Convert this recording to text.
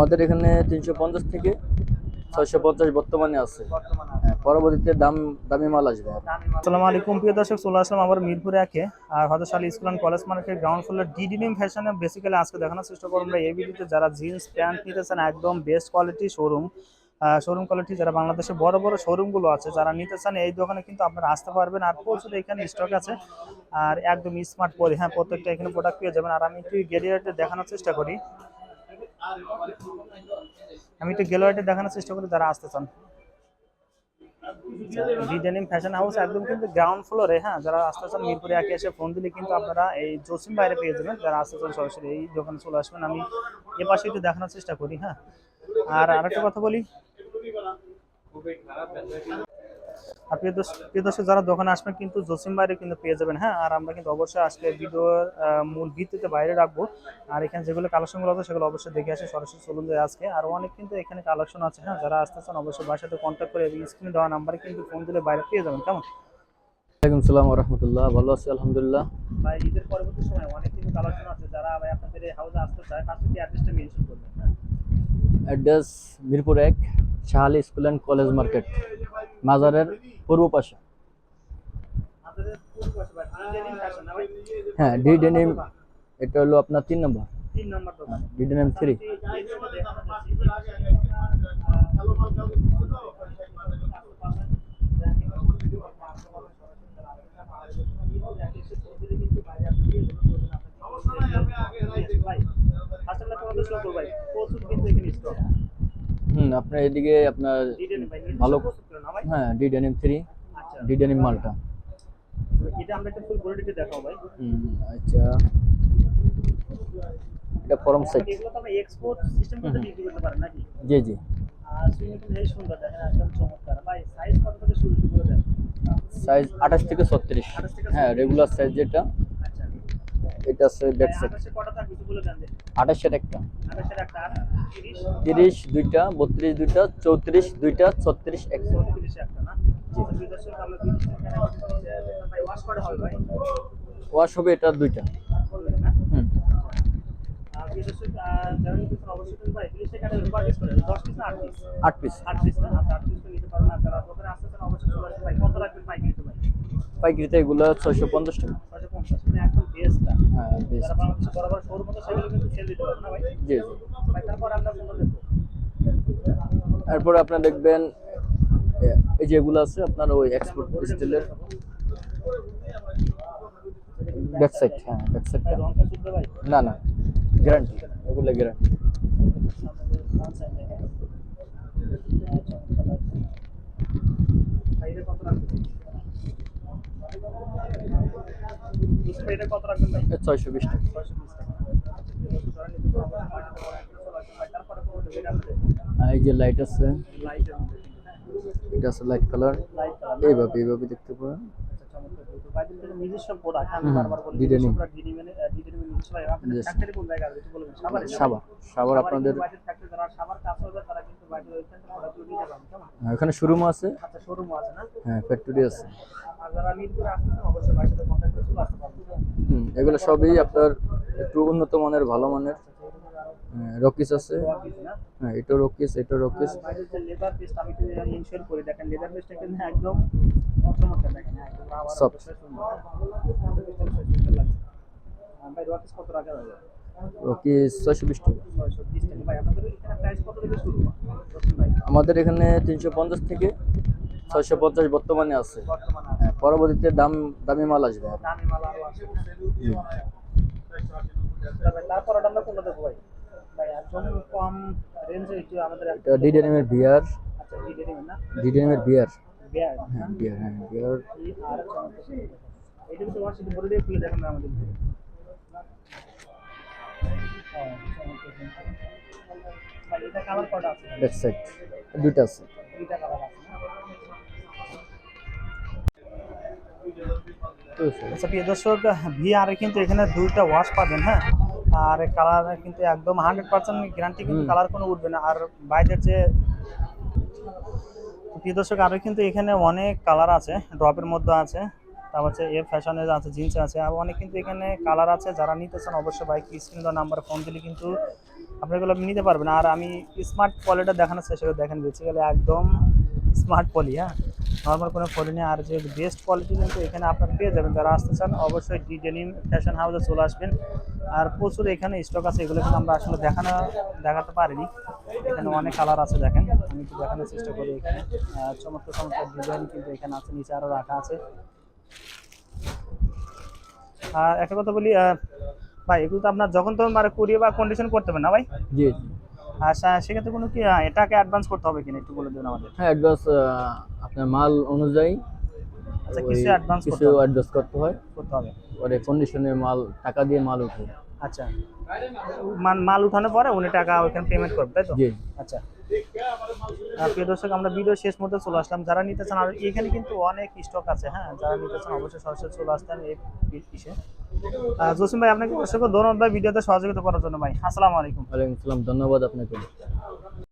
আমাদের এখানে তিনশো পঞ্চাশ থেকে ছয়শো পঞ্চাশ বর্তমানে আছে। হ্যাঁ, পরবর্তীতে দাম দামি মাল আসবে আসসালামু আলাইকুম প্রিয় দর্শক চলে আসলাম আবার মিরপুরে একে। আর হয়তো Ali school and college market ground floor DDM ফ্যাশনে বেসিক্যালি আজকে দেখানোর চেষ্টা করব আমরা এই ভিডিওতে। যারা জিন্স প্যান্ট নিতেছেন একদম best quality showroom showroom quality যারা বাংলাদেশে বড় বড় শোরুমগুলো আছে যারা নিতে চান এই দোকানে কিন্তু আপনারা আসতে পারবেন। আর প্রচুর এখানে স্টক আছে। আর একদম স্মার্ট পরে হ্যাঁ প্রত্যেকটা এখানে প্রোডাক্ট পেয়ে যাবেন। আর আমি একটু গ্যালিয়ারিতে দেখানোর চেষ্টা করি। আমি একটু গ্যালারিতে দেখানোর চেষ্টা করি, যারা আসতে চান। ফ্যাশন হাউস একদম কিন্তু গ্রাউন্ড ফ্লোরে হ্যাঁ যারা আসতে চান এসে ফোন দিলে কিন্তু আপনারা এই জসিম বাইরে পেয়ে যাবেন, যারা আসতে চান সরাসরি এই দোকানে চলে আসবেন। আমি এ পাশে একটু দেখানোর চেষ্টা করি হ্যাঁ। আর আরেকটা কথা বলি। আর প্রিয় দর্শক যারা দোকানে আসবেন কিন্তু জসিম বাইরে কিন্তু পেয়ে যাবেন হ্যাঁ? আর আমরা কিন্তু অবশ্যই আজকে ভিডিওর মূল ভিত্তিতে বাইরে রাখব। আর এখানে যেগুলো কালেকশনগুলো আছে সেগুলো অবশ্যই দেখে আসে সরাসরি চলুন যায় আজকে। আর অনেক কিন্তু এখানে কালেকশন আছে হ্যাঁ? যারা আসতে আসতেছেন অবশ্যই বাসার সাথে কন্ট্যাক্ট করে স্ক্রিনে দেওয়া নাম্বারে কিন্তু ফোন দিলে বাইরে পেয়ে যাবেন। কেমন? ওয়ালাইকুম সালাম রহমতুল্লাহ ভালো আছি আলহামদুলিল্লাহ। ভাই ঈদের পরবর্তী সময় অনেক কিন্তু কালেকশন আছে যারা ভাই আপনাদের এই হাউসে আসতে চায় তার সাথে অ্যাড্রেসটা মেনশন করবেন অ্যাড্রেস মিরপুর এক Shahali school and college market. মাজারের পূর্ব পাশে হ্যাঁ ডি ডেনিম এটা হলো আপনার তিন নম্বর। দোকান ডি ডেনিম থ্রি। হুম আপনার এদিকে আপনার ভালো হ্যাঁ? ডি ডেনিম থ্রি ডি মালটা এটা আমরা একটা ফুল কোয়ালিটি দেখাও ভাই। আচ্ছা। এটা ফরম সেট এগুলো তো আমরা এক্সপোর্ট সিস্টেম করতে বিক্রি করতে পারেন নাকি? জি জি। আর সুইমিং পুল এই সুন্দর দেখেন একদম চমৎকার। ভাই সাইজ কত থেকে শুরু করে দেন? সাইজ আঠাশ থেকে ছত্রিশ। 28 থেকে হ্যাঁ রেগুলার সাইজ যেটা। আচ্ছা এটা আছে ব্যাক সাইড আকাশে কটা থাকবে একটু বলে দেন যে আঠাশের একটা। আকাশের একটা আর 30 তিরিশ দুইটা বত্রিশ দুইটা চৌত্রিশ দুইটা ছত্রিশ একটা। 30 একটা না? জি। দর্শক আমরা 30 টাকা ভাই ওয়াশ হবে এটা দুইটা। হুম। আর বিদেশে যারা নিতে চান অবশ্যই কিন্তু ভাই 30 টাকা রিপার পিস করে। 10 পিস না 8 পিস আট পিস 8 পিস না? আপনি 8 পিস করে নিতে পারবেন। আর যারা দোকানে আসতে চান অবশ্যই চলে আসবেন ভাই। কত রাখবেন ভাই নিতে ভাই? পাইকারিতে এগুলো ছয়শো পঞ্চাশ টাকা 650 মানে একদম বেস্টটা হ্যাঁ বেশ। বড় বড় শোরুম আছে সেগুলো কিন্তু সেল দিতে পারবেন না ভাই। জি জি। ভাই তারপর আমরা সুন্দর দেখব। এরপরে আপনার দেখবেন এই যেগুলো আছে আপনার ওই এক্সপোর্ট স্টিলের ব্যাক সাইড হ্যাঁ ব্যাক ভাই না না গ্যারান্টি এগুলো গ্যারান্টি ভাই এটা কত রাখবেন এটা কত রাখবেন ভাই? টাকা। টাকা। এই যে লাইট আছে এটা আছে লাইট কালার লাইট কালার এইভাবে এইভাবে দেখতে পারেন। আচ্ছা চমৎকার তো বাইরের থেকে নিজস্ব প্রোডাক্ট আমি বারবার বলি নিজস্ব প্রোডাক্ট ডিজাইনে ডিজাইনে নিজস্ব আপনাদের ফ্যাক্টরি কোন জায়গায় আছে বলবেন সাভারে না? সাবার সাবার আপনাদের ফ্যাক্টরি যারা সাভার কাজ করবে তারা কিন্তু বাইরের ওইখান থেকে নিতে পারবে কেমন? হ্যাঁ, এখানে শোরুম আছে। আচ্ছা শোরুমও আছে না? হ্যাঁ ফ্যাক্টরি আছে। আর যারা মিরপুরে আসতেছেন অবশ্যই বাইরের সাথে করে চলে আসতে পারবেন এগুলো সবই আপনার একটু উন্নত মানের ভালো মানের। রকিস আছে। হ্যাঁ এটা রকিস এটা রকিস লেদার পেস্ট আমি তো ইনশিওর করি। দেখেন লেদার পেস্টটা কিন্তু একদম চমৎকার দেখেন একদম আর ভাই রকিস কত রাখা যাবে রকিস ছয়শো বিশ টাকা। আমাদের এখানে তিনশো পঞ্চাশ থেকে ছয়শো পঞ্চাশ বর্তমানে আছে। হ্যাঁ পরবর্তীতে দাম দামি মাল আসবে। তারপরে তারপর আমরা কোনটা দেখব ভাই? এটা বিয়ার। আচ্ছা বিয়ার। হ্যাঁ বিয়ার হ্যাঁ বিয়ার। হ্যাঁ, ব্যাক সাইড দুইটা আছে? আচ্ছা প্রিয় দর্শক ভিআরে কিন্তু এখানে দুইটা ওয়াশ পাবেন হ্যাঁ? আর কালার কিন্তু একদম হান্ড্রেড পার্সেন্ট গ্যারান্টি কিন্তু কালার কোনো উঠবে না। আর বাইরের যে প্রিয় দর্শক আরও কিন্তু এখানে অনেক কালার আছে ড্রপের মধ্যে আছে। তারপর হচ্ছে এ ফ্যাশনের আছে জিন্স আছে আর অনেক কিন্তু এখানে কালার আছে। যারা নিতে চান অবশ্যই বাইক স্ক্রিন নাম্বার ফোন দিলে কিন্তু আপনি এগুলো নিতে পারবেন। আর আমি স্মার্ট পলিটা দেখানোর চেষ্টা করে দেখেন বেসিক্যালি একদম স্মার্ট পলি হ্যাঁ? নর্মাল কোনো পলি নেই, আর যে বেস্ট কোয়ালিটি কিন্তু এখানে আপনারা পেয়ে যাবেন। যারা আসতে চান, অবশ্যই ডি ফ্যাশন হাউসে চলে আসবেন। আর প্রচুর এখানে স্টক আছে, এগুলো কিন্তু আমরা আসলে দেখানো, দেখাতে পারিনি। এখানে অনেক কালার আছে, দেখেন। আমি একটু দেখানোর চেষ্টা করি এখানে। চমৎকার চমৎকার ডিজাইন কিন্তু এখানে আছে, নিচে আরও রাখা আছে। আর একটা কথা বলি ভাই, এগুলো তো আপনার যখন তখন মানে কুড়িয়ে বা কন্ডিশন করতে হবে না ভাই? জি। সে- সেক্ষেত্রে কোনো কি এটাকে অ্যাডভান্স করতে হবে কিনা একটু বলে দেবেন আমাদের? হ্যাঁ অ্যাডভান্স আপনার মাল অনুযায়ী আচ্ছা কিছু অ্যাডভান্স কিছু অ্যাডভান্স করতে হয়। করতে হবে। পরে কন্ডিশনে মাল টাকা দিয়ে মাল উঠে। আচ্ছা। মান- মাল উঠানোর পরে উনি টাকা ওইখানে পেমেন্ট করবে তাই তো? জি। আচ্ছা। প্রিয় দর্শক আমরা ভিডিও শেষ মধ্যে চলে আসলাম। যারা নিতে চান আর এখানে কিন্তু অনেক স্টক আছে হ্যাঁ? যারা নিতে চান অবশ্যই সরাসরি চলে আসতেন এই ইসে জসিম ভাই, আপনাকে অসংখ্য ধন্যবাদ ভিডিওতে সহযোগিতা করার জন্য ভাই। আসসালামু আলাইকুম। ওয়ালাইকুম আসসালাম, ধন্যবাদ আপনাকে।